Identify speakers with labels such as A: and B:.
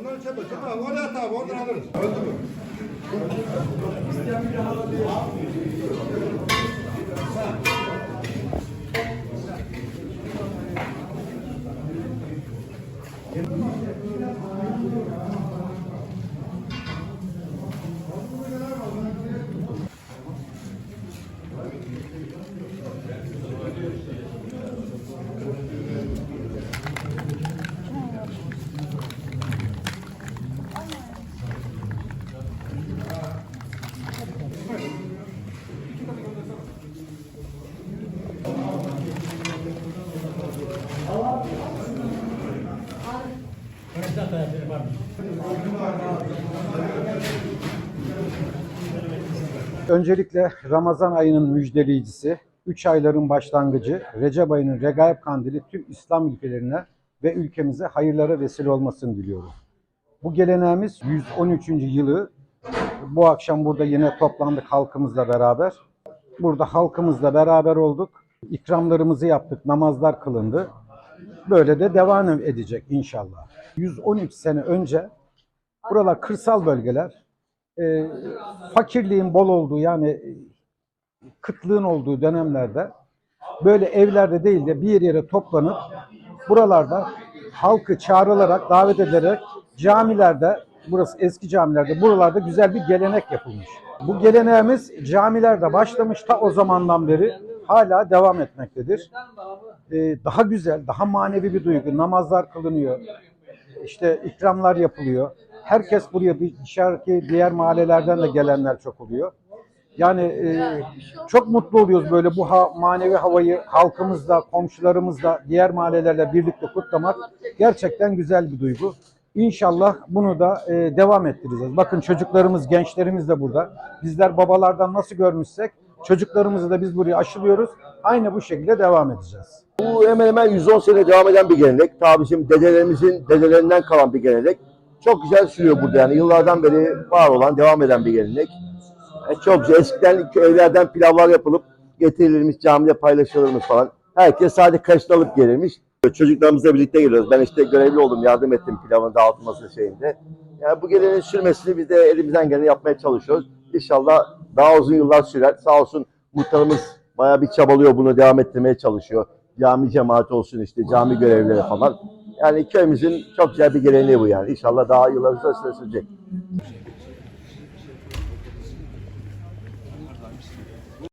A: Onları çabuk tamam oraya at abi oradan. Öldü mü?
B: Öncelikle Ramazan ayının müjdeleyicisi, 3 ayların başlangıcı, Recep ayının regaib kandili tüm İslam ülkelerine ve ülkemize hayırlara vesile olmasını diliyorum. Bu geleneğimiz 113. yılı. Bu akşam burada yine toplandık halkımızla beraber. Burada halkımızla beraber olduk. İkramlarımızı yaptık, namazlar kılındı. Böyle de devam edecek inşallah. 113 sene önce buralar kırsal bölgeler, e, fakirliğin bol olduğu yani kıtlığın olduğu dönemlerde böyle evlerde değil de bir yere toplanıp buralarda halkı çağrılarak, davet ederek camilerde, burası eski camilerde, buralarda güzel bir gelenek yapılmış. Bu geleneğimiz camilerde başlamış ta o zamandan beri hala devam etmektedir. Ee, daha güzel, daha manevi bir duygu. Namazlar kılınıyor, işte ikramlar yapılıyor. Herkes buraya dışarıki diğer mahallelerden de gelenler çok oluyor. Yani e, çok mutlu oluyoruz böyle bu ha, manevi havayı halkımızla, komşularımızla, diğer mahallelerle birlikte kutlamak gerçekten güzel bir duygu. İnşallah bunu da e, devam ettireceğiz. Bakın çocuklarımız, gençlerimiz de burada. Bizler babalardan nasıl görmüşsek çocuklarımızı da biz buraya aşılıyoruz. Aynı bu şekilde devam edeceğiz.
C: Bu hemen hemen 110 sene devam eden bir gelenek. Tabii bizim dedelerimizin dedelerinden kalan bir gelenek. Çok güzel sürüyor burada yani yıllardan beri var olan, devam eden bir gelenek. E, çok güzel. Eskiden evlerden pilavlar yapılıp getirilirmiş, camide paylaşılırmış falan. Herkes sadece kaşık alıp gelirmiş. Çocuklarımızla birlikte geliyoruz. Ben işte görevli oldum, yardım ettim pilavın dağıtılması şeyinde. Yani bu geleneğin sürmesini biz de elimizden geleni yapmaya çalışıyoruz. İnşallah daha uzun yıllar sürer. Sağ olsun muhtarımız bayağı bir çabalıyor bunu devam ettirmeye çalışıyor. Cami cemaati olsun işte cami görevlileri falan. Yani köyümüzün çok güzel bir geleneği bu yani. İnşallah daha yıllar sürecek.